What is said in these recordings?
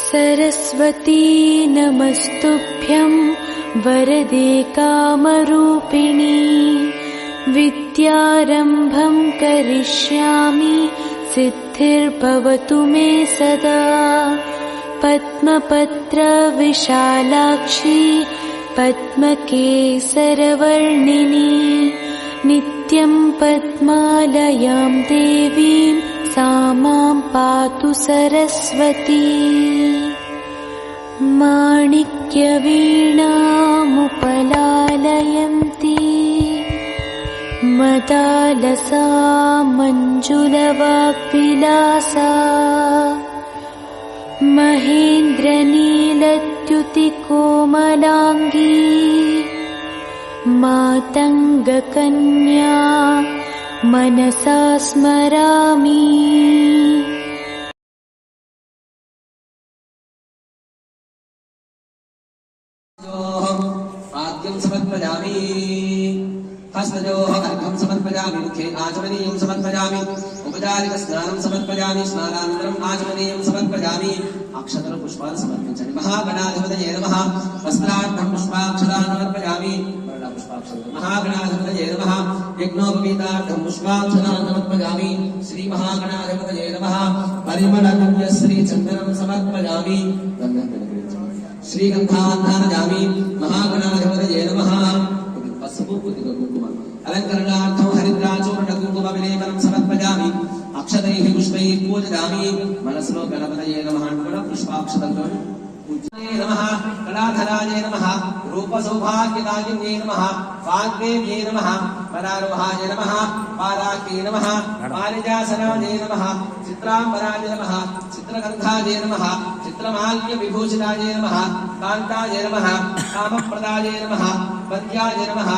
सरस्वती नमस्तुभ्यं वरदे कामरूपिणी विद्यारम्भं करिष्यामि सिद्धिर्भवतु मे सदा पद्मपत्रविशालाक्षी पद्मकेसरवर्णिनी नित्यं पद्मालयां देवीं सामां पातु सरस्वती माणिक्यवीणामुपलालयन्ती मदालसा मञ्जुलवापिलासा महेन्द्रनीलत्युतिकोमलाङ्गी मातङ्गकन्या मनसा स्मरामि वाक्यं समर्पयामि हस्तयोः अर्घं समर्पयामि मुखे आचमनीयं समर्पयामि औपचारिकस्नानं समर्पयामि स्नानानन्तरम् आचमनीयं समर्पयामि अक्षतरपुष्पान् समर्पयामि महागणाधिपतये नमः वस्त्रार्घं पुष्पाक्षरान् समर्पयामि महागणाधिपतये नमः यज्ञोपवीतार्थं पुष्पाक्षरान् समर्पयामि श्रीमहागणाधिपतये नमः परिमलगुण्यश्रीचन्दनं समर्पयामि శ్రీగంధాంధానజామి మహాగణాధిపతయే నమ పసుపు కొద్దిగా కుంకుమ అలంకరణార్థం హరిద్రాచూర్ణ కుంకుమ విలేపనం సమర్పజామి అక్షతై పుష్పై పూజామి మనసులో గణపతయే నమ కూడా పుష్పాక్షతంతో कलाधराय नमः रूपसौभाग्यदायिन्ये नमः वाग्देव्ये नमः परारोहाय नमः पाराख्ये नमः पारिजासनाय नमः चित्राम्बराय नमः चित्रगन्धाय नमः चित्रमाल्यविभूषिताय नमः कान्ताय नमः कामप्रदाय नमः पद्याय नमः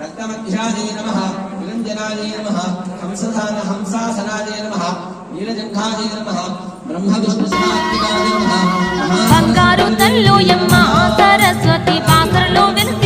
రక్తమధ్యాయ నమ నిరంజనాయ నమ హంసధాన హంసాసనాయ నమ నీలజంఘాయ నమ బ్రహ్మవిష్ణు విష్ణు సనాత్మికాయ నమ బంగారు తల్లోయమ్మ సరస్వతి పాత్రలో వెలిసి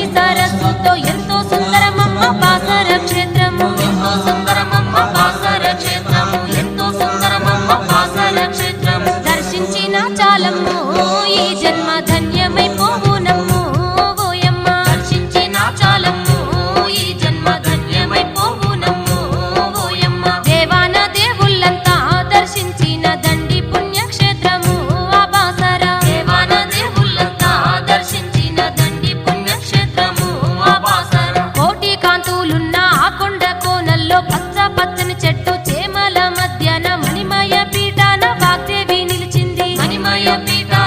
जन्मा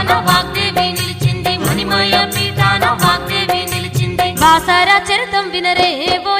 పీఠాన వాగ్దేవి నిలిచింది మణిమయ పీఠాన వాగ్దేవి నిలిచింది బాసారా చరితం వినరేవో